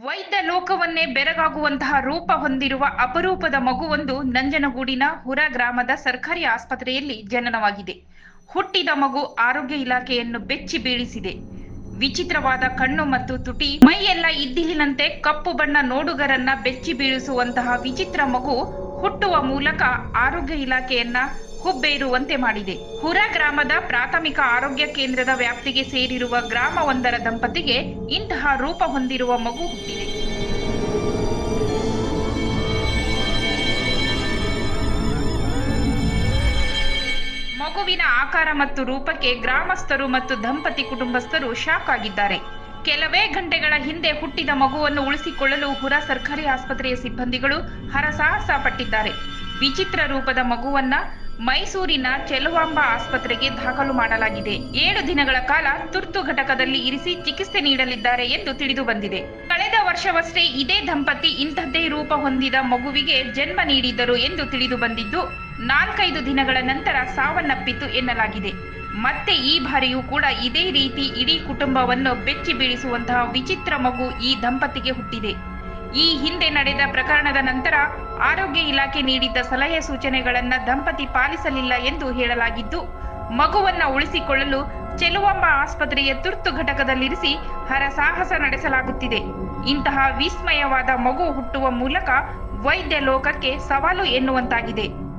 ವೈದ್ಯ ಲೋಕವನ್ನೇ ಬೆರಗಾಗುವಂತಹ ರೂಪ ಹೊಂದಿರುವ ಅಪರೂಪದ ಮಗುವೊಂದು ನಂಜನಗೂಡಿನ ಹುರ ಗ್ರಾಮದ ಸರ್ಕಾರಿ ಆಸ್ಪತ್ರೆಯಲ್ಲಿ ಜನನವಾಗಿದೆ. ಹುಟ್ಟಿದ ಮಗು ಆರೋಗ್ಯ ಇಲಾಖೆಯನ್ನು ಬೆಚ್ಚಿ ಬೀಳಿಸಿದೆ. ವಿಚಿತ್ರವಾದ ಕಣ್ಣು ಮತ್ತು ತುಟಿ, ಮೈಯೆಲ್ಲ ಇದ್ದಿಲಿನಂತೆ ಕಪ್ಪು ಬಣ್ಣ ನೋಡುಗರನ್ನ ಬೆಚ್ಚಿ ಬೀಳಿಸುವಂತಹ ವಿಚಿತ್ರ ಮಗು ಹುಟ್ಟುವ ಮೂಲಕ ಆರೋಗ್ಯ ಇಲಾಖೆಯನ್ನ ಹುಬ್ಬೇರುವಂತೆ ಮಾಡಿದೆ. ಹುರ ಗ್ರಾಮದ ಪ್ರಾಥಮಿಕ ಆರೋಗ್ಯ ಕೇಂದ್ರದ ವ್ಯಾಪ್ತಿಗೆ ಸೇರಿರುವ ಗ್ರಾಮವೊಂದರ ದಂಪತಿಗೆ ಇಂತಹ ರೂಪ ಹೊಂದಿರುವ ಮಗು ಹುಟ್ಟಿದೆ. ಮಗುವಿನ ಆಕಾರ ಮತ್ತು ರೂಪಕ್ಕೆ ಗ್ರಾಮಸ್ಥರು ಮತ್ತು ದಂಪತಿ ಕುಟುಂಬಸ್ಥರು ಶಾಕ್ ಆಗಿದ್ದಾರೆ. ಕೆಲವೇ ಗಂಟೆಗಳ ಹಿಂದೆ ಹುಟ್ಟಿದ ಮಗುವನ್ನು ಉಳಿಸಿಕೊಳ್ಳಲು ಹುರ ಸರ್ಕಾರಿ ಆಸ್ಪತ್ರೆಯ ಸಿಬ್ಬಂದಿಗಳು ಹರಸಾಹಸ ಪಟ್ಟಿದ್ದಾರೆ ವಿಚಿತ್ರ ರೂಪದ ಮಗುವನ್ನ ಮೈಸೂರಿನ ಚೆಲುವಾಂಬ ಆಸ್ಪತ್ರೆಗೆ ದಾಖಲು ಮಾಡಲಾಗಿದೆ. ಏಳು ದಿನಗಳ ಕಾಲ ತುರ್ತು ಘಟಕದಲ್ಲಿ ಇರಿಸಿ ಚಿಕಿತ್ಸೆ ನೀಡಲಿದ್ದಾರೆ ಎಂದು ತಿಳಿದು ಬಂದಿದೆ. ಕಳೆದ ವರ್ಷವಷ್ಟೇ ಇದೇ ದಂಪತಿ ಇಂಥದ್ದೇ ರೂಪ ಹೊಂದಿದ ಮಗುವಿಗೆ ಜನ್ಮ ನೀಡಿದ್ದರು ಎಂದು ತಿಳಿದು ಬಂದಿದ್ದು, ನಾಲ್ಕೈದು ದಿನಗಳ ನಂತರ ಸಾವನ್ನಪ್ಪಿತು ಎನ್ನಲಾಗಿದೆ. ಮತ್ತೆ ಈ ಬಾರಿಯೂ ಕೂಡ ಇದೇ ರೀತಿ ಇಡೀ ಕುಟುಂಬವನ್ನು ಬೆಚ್ಚಿ ಬೀಳಿಸುವಂತಹ ವಿಚಿತ್ರ ಮಗು ಈ ದಂಪತಿಗೆ ಹುಟ್ಟಿದೆ. ಈ ಹಿಂದೆ ನಡೆದ ಪ್ರಕರಣದ ನಂತರ ಆರೋಗ್ಯ ಇಲಾಖೆ ನೀಡಿದ್ದ ಸಲಹೆ ಸೂಚನೆಗಳನ್ನು ದಂಪತಿ ಪಾಲಿಸಲಿಲ್ಲ ಎಂದು ಹೇಳಲಾಗಿದ್ದು, ಮಗುವನ್ನ ಉಳಿಸಿಕೊಳ್ಳಲು ಚೆಲುವಂಬ ಆಸ್ಪತ್ರೆಯ ತುರ್ತು ಘಟಕದಲ್ಲಿರಿಸಿ ಹರಸಾಹಸ ನಡೆಸಲಾಗುತ್ತಿದೆ. ಇಂತಹ ವಿಸ್ಮಯವಾದ ಮಗು ಹುಟ್ಟುವ ಮೂಲಕ ವೈದ್ಯ ಲೋಕಕ್ಕೆ ಸವಾಲು ಎನ್ನುವಂತಾಗಿದೆ.